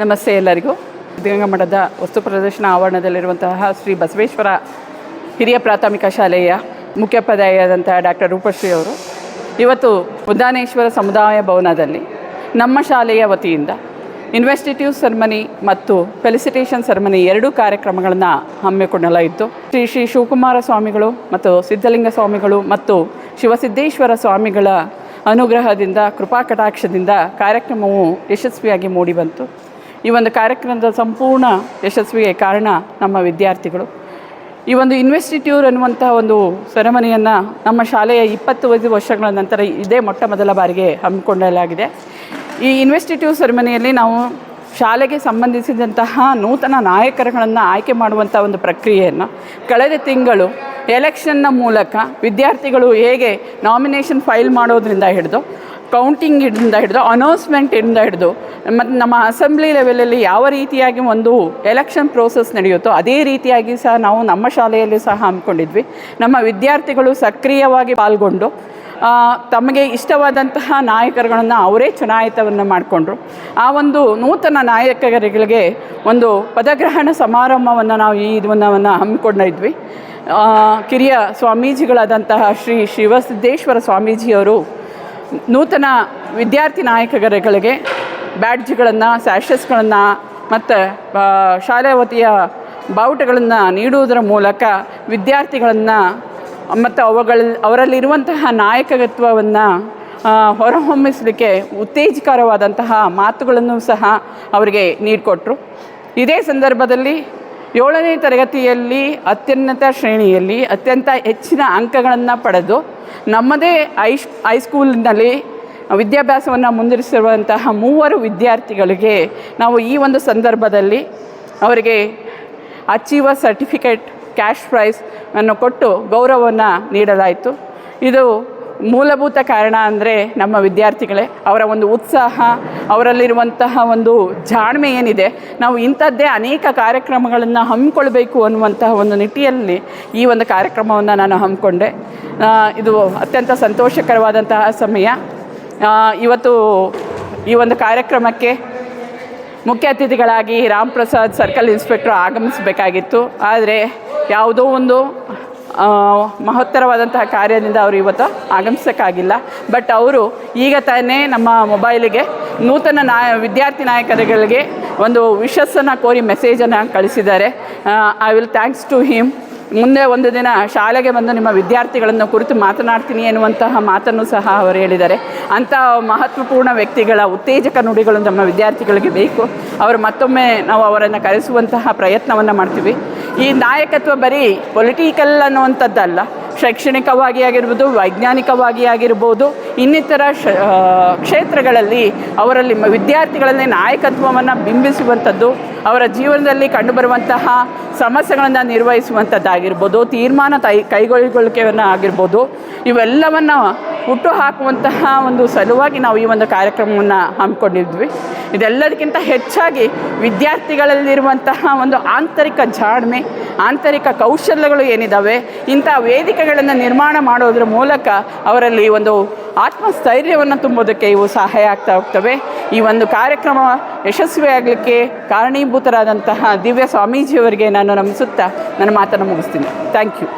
ನಮಸ್ತೆ ಎಲ್ಲರಿಗೂ. ಸಿದ್ಧಗಂಗಾ ಮಠದ ವಸ್ತು ಪ್ರದರ್ಶನ ಆವರಣದಲ್ಲಿರುವಂತಹ ಶ್ರೀ ಬಸವೇಶ್ವರ ಹಿರಿಯ ಪ್ರಾಥಮಿಕ ಶಾಲೆಯ ಮುಖ್ಯೋಪಾಧ್ಯಾಯರಾದಂತಹ ಡಾಕ್ಟರ್ ರೂಪಶ್ರೀ ಅವರು ಇವತ್ತು ಉದ್ದಾನೇಶ್ವರ ಸಮುದಾಯ ಭವನದಲ್ಲಿ ನಮ್ಮ ಶಾಲೆಯ ವತಿಯಿಂದ ಇನ್ವೆಸ್ಟಿಟ್ಯೂಟ್ ಸೆರ್ಮನಿ ಮತ್ತು ಫೆಲಿಸಿಟೇಷನ್ ಸೆರ್ಮನಿ ಎರಡೂ ಕಾರ್ಯಕ್ರಮಗಳನ್ನು ಹಮ್ಮಿಕೊಳ್ಳಲಾಯಿತು. ಶ್ರೀ ಶ್ರೀ ಶಿವಕುಮಾರ ಸ್ವಾಮಿಗಳು ಮತ್ತು ಸಿದ್ಧಲಿಂಗ ಸ್ವಾಮಿಗಳು ಮತ್ತು ಶಿವಸಿದ್ದೇಶ್ವರ ಸ್ವಾಮಿಗಳ ಅನುಗ್ರಹದಿಂದ ಕೃಪಾ ಕಟಾಕ್ಷದಿಂದ ಕಾರ್ಯಕ್ರಮವು ಯಶಸ್ವಿಯಾಗಿ ಮೂಡಿಬಂತು ಈ ಒಂದು ಕಾರ್ಯಕ್ರಮದ ಸಂಪೂರ್ಣ ಯಶಸ್ವಿಗೆ ಕಾರಣ ನಮ್ಮ ವಿದ್ಯಾರ್ಥಿಗಳು. ಈ ಒಂದು ಇನ್ವೆಸ್ಟಿಟ್ಯೂರ್ ಅನ್ನುವಂಥ ಒಂದು ಸೆರೆಮನಿಯನ್ನು ನಮ್ಮ ಶಾಲೆಯ ಇಪ್ಪತ್ತೈದು ವರ್ಷಗಳ ನಂತರ ಇದೇ ಮೊಟ್ಟ ಮೊದಲ ಬಾರಿಗೆ ಹಮ್ಮಿಕೊಳ್ಳಲಾಗಿದೆ. ಈ ಇನ್ವೆಸ್ಟಿಟ್ಯೂರ್ ಸೆರೆಮನಿಯಲ್ಲಿ ನಾವು ಶಾಲೆಗೆ ಸಂಬಂಧಿಸಿದಂತಹ ನೂತನ ನಾಯಕರುಗಳನ್ನು ಆಯ್ಕೆ ಮಾಡುವಂಥ ಒಂದು ಪ್ರಕ್ರಿಯೆಯನ್ನು ಕಳೆದ ತಿಂಗಳು ಎಲೆಕ್ಷನ್ನ ಮೂಲಕ ವಿದ್ಯಾರ್ಥಿಗಳು ಹೇಗೆ ನಾಮಿನೇಷನ್ ಫೈಲ್ ಮಾಡೋದ್ರಿಂದ ಹಿಡಿದು ಕೌಂಟಿಂಗ್ ಇಂದ ಹಿಡಿದು ಅನೌನ್ಸ್ಮೆಂಟ್ ಇಂದ ಹಿಡಿದು, ಮತ್ತು ನಮ್ಮ ಅಸೆಂಬ್ಲಿ ಲೆವೆಲಲ್ಲಿ ಯಾವ ರೀತಿಯಾಗಿ ಒಂದು ಎಲೆಕ್ಷನ್ ಪ್ರೋಸೆಸ್ ನಡೆಯುತ್ತೋ ಅದೇ ರೀತಿಯಾಗಿ ಸಹ ನಾವು ನಮ್ಮ ಶಾಲೆಯಲ್ಲಿ ಸಹ ಹಮ್ಮಿಕೊಂಡಿದ್ವಿ. ನಮ್ಮ ವಿದ್ಯಾರ್ಥಿಗಳು ಸಕ್ರಿಯವಾಗಿ ಪಾಲ್ಗೊಂಡು ತಮಗೆ ಇಷ್ಟವಾದಂತಹ ನಾಯಕರುಗಳನ್ನು ಅವರೇ ಚುನಾಯಿತವನ್ನು ಮಾಡಿಕೊಂಡ್ರು. ಆ ಒಂದು ನೂತನ ನಾಯಕರುಗಳಿಗೆ ಒಂದು ಪದಗ್ರಹಣ ಸಮಾರಂಭವನ್ನು ನಾವು ಈ ಇದನ್ನು ಹಮ್ಮಿಕೊಂಡಿದ್ವಿ ಕಿರಿಯ ಸ್ವಾಮೀಜಿಗಳಾದಂತಹ ಶ್ರೀ ಶಿವಸಿದ್ದೇಶ್ವರ ಸ್ವಾಮೀಜಿಯವರು ನೂತನ ವಿದ್ಯಾರ್ಥಿ ನಾಯಕರುಗಳಿಗೆ ಬ್ಯಾಡ್ಜ್ಗಳನ್ನು ಸ್ಯಾಷಸ್ಗಳನ್ನು ಮತ್ತು ಶಾಲೆ ವತಿಯ ಬಾವುಟಗಳನ್ನು ನೀಡುವುದರ ಮೂಲಕ ವಿದ್ಯಾರ್ಥಿಗಳನ್ನು ಮತ್ತು ಅವುಗಳ, ಅವರಲ್ಲಿರುವಂತಹ ನಾಯಕತ್ವವನ್ನು ಹೊರಹೊಮ್ಮಿಸಲಿಕ್ಕೆ ಉತ್ತೇಜಕರವಾದಂತಹ ಮಾತುಗಳನ್ನು ಸಹ ಅವರಿಗೆ ನೀಡಿಕೊಟ್ರು. ಇದೇ ಸಂದರ್ಭದಲ್ಲಿ ಏಳನೇ ತರಗತಿಯಲ್ಲಿ ಅತ್ಯುನ್ನತ ಶ್ರೇಣಿಯಲ್ಲಿ ಅತ್ಯಂತ ಹೆಚ್ಚಿನ ಅಂಕಗಳನ್ನು ಪಡೆದು ನಮ್ಮದೇ ಐ ಹೈಸ್ಕೂಲ್ನಲ್ಲಿ ವಿದ್ಯಾಭ್ಯಾಸವನ್ನು ಮುಂದುವರಿಸಿರುವಂತಹ ಮೂವರು ವಿದ್ಯಾರ್ಥಿಗಳಿಗೆ ನಾವು ಈ ಒಂದು ಸಂದರ್ಭದಲ್ಲಿ ಅವರಿಗೆ ಅಚೀವರ್ ಸರ್ಟಿಫಿಕೇಟ್, ಕ್ಯಾಶ್ ಪ್ರೈಸ್ ಅನ್ನು ಕೊಟ್ಟು ಗೌರವವನ್ನು ನೀಡಲಾಯಿತು. ಇದು ಮೂಲಭೂತ ಕಾರಣ ಅಂದರೆ ನಮ್ಮ ವಿದ್ಯಾರ್ಥಿಗಳೇ, ಅವರ ಒಂದು ಉತ್ಸಾಹ, ಅವರಲ್ಲಿರುವಂತಹ ಒಂದು ಜಾಣ್ಮೆ ಏನಿದೆ, ನಾವು ಇಂಥದ್ದೇ ಅನೇಕ ಕಾರ್ಯಕ್ರಮಗಳನ್ನು ಹಮ್ಮಿಕೊಳ್ಬೇಕು ಅನ್ನುವಂತಹ ಒಂದು ನಿಟ್ಟಿಯಲ್ಲಿ ಈ ಒಂದು ಕಾರ್ಯಕ್ರಮವನ್ನು ನಾನು ಹಮ್ಮಿಕೊಂಡೆ. ಇದು ಅತ್ಯಂತ ಸಂತೋಷಕರವಾದಂತಹ ಸಮಯ. ಇವತ್ತು ಈ ಒಂದು ಕಾರ್ಯಕ್ರಮಕ್ಕೆ ಮುಖ್ಯ ಅತಿಥಿಗಳಾಗಿ ರಾಮ್ ಪ್ರಸಾದ್ ಸರ್ಕಲ್ ಇನ್ಸ್ಪೆಕ್ಟರ್ ಆಗಮಿಸಬೇಕಾಗಿತ್ತು. ಆದರೆ ಯಾವುದೋ ಒಂದು ಮಹತ್ತರವಾದಂತಹ ಕಾರ್ಯದಿಂದ ಅವರು ಇವತ್ತು ಆಗಮಿಸೋಕ್ಕಾಗಿಲ್ಲ. ಬಟ್ ಅವರು ಈಗ ತಾನೇ ನಮ್ಮ ಮೊಬೈಲಿಗೆ ನೂತನ ನಾಯ, ವಿದ್ಯಾರ್ಥಿ ನಾಯಕರುಗಳಿಗೆ ಒಂದು ವಿಶಸ್ಸನ್ನು ಕೋರಿ ಮೆಸೇಜನ್ನು ಕಳಿಸಿದ್ದಾರೆ. I will thanks to him ಮುಂದೆ ಒಂದು ದಿನ ಶಾಲೆಗೆ ಬಂದು ನಿಮ್ಮ ವಿದ್ಯಾರ್ಥಿಗಳನ್ನು ಕುರಿತು ಮಾತನಾಡ್ತೀನಿ ಎನ್ನುವಂತಹ ಮಾತನ್ನು ಸಹ ಅವರು ಹೇಳಿದ್ದಾರೆ. ಅಂಥ ಮಹತ್ವಪೂರ್ಣ ವ್ಯಕ್ತಿಗಳ ಉತ್ತೇಜಕ ನುಡಿಗಳು ನಮ್ಮ ವಿದ್ಯಾರ್ಥಿಗಳಿಗೆ ಬೇಕು. ಅವರು ಮತ್ತೊಮ್ಮೆ ನಾವು ಅವರನ್ನು ಕರೆಸುವಂತಹ ಪ್ರಯತ್ನವನ್ನು ಮಾಡ್ತೀವಿ. ಈ ನಾಯಕತ್ವ ಬರೀ ಪೊಲಿಟಿಕಲ್ ಅನ್ನುವಂಥದ್ದಲ್ಲ. ಶೈಕ್ಷಣಿಕವಾಗಿ ಆಗಿರ್ಬೋದು, ವೈಜ್ಞಾನಿಕವಾಗಿ ಆಗಿರ್ಬೋದು, ಇನ್ನಿತರ ಶ ಕ್ಷೇತ್ರಗಳಲ್ಲಿ ಅವರಲ್ಲಿ ವಿದ್ಯಾರ್ಥಿಗಳಲ್ಲಿ ನಾಯಕತ್ವವನ್ನು ಬಿಂಬಿಸುವಂಥದ್ದು, ಅವರ ಜೀವನದಲ್ಲಿ ಕಂಡುಬರುವಂತಹ ಸಮಸ್ಯೆಗಳನ್ನು ನಿರ್ವಹಿಸುವಂಥದ್ದಾಗಿರ್ಬೋದು, ತೀರ್ಮಾನ ತೈ, ಕೈಗೊಳ್ಳುವಿಕೆಯನ್ನು ಆಗಿರ್ಬೋದು, ಇವೆಲ್ಲವನ್ನು ಹುಟ್ಟು ಹಾಕುವಂತಹ ಒಂದು ಸಲುವಾಗಿ ನಾವು ಈ ಒಂದು ಕಾರ್ಯಕ್ರಮವನ್ನು ಹಮ್ಮಿಕೊಂಡಿದ್ವಿ. ಇದೆಲ್ಲದಕ್ಕಿಂತ ಹೆಚ್ಚಾಗಿ ವಿದ್ಯಾರ್ಥಿಗಳಲ್ಲಿರುವಂತಹ ಒಂದು ಆಂತರಿಕ ಜಾಣ್ಮೆ ಆಂತರಿಕ ಕೌಶಲ್ಯಗಳು ಏನಿದ್ದಾವೆ ಇಂಥ ವೇದಿಕೆಗಳನ್ನು ನಿರ್ಮಾಣ ಮಾಡೋದ್ರ ಮೂಲಕ ಅವರಲ್ಲಿ ಒಂದು ಆತ್ಮಸ್ಥೈರ್ಯವನ್ನು ತುಂಬೋದಕ್ಕೆ ಇವು ಸಹಾಯ ಆಗ್ತಾ ಹೋಗ್ತವೆ. ಈ ಒಂದು ಕಾರ್ಯಕ್ರಮ ಯಶಸ್ವಿಯಾಗಲಿಕ್ಕೆ ಕಾರಣೀಭೂತರಾದಂತಹ ದಿವ್ಯ ಸ್ವಾಮೀಜಿಯವರಿಗೆ ನಾನು ನಮಿಸುತ್ತಾ ನನ್ನ ಮಾತನ್ನು ಮುಗಿಸ್ತೀನಿ. Thank you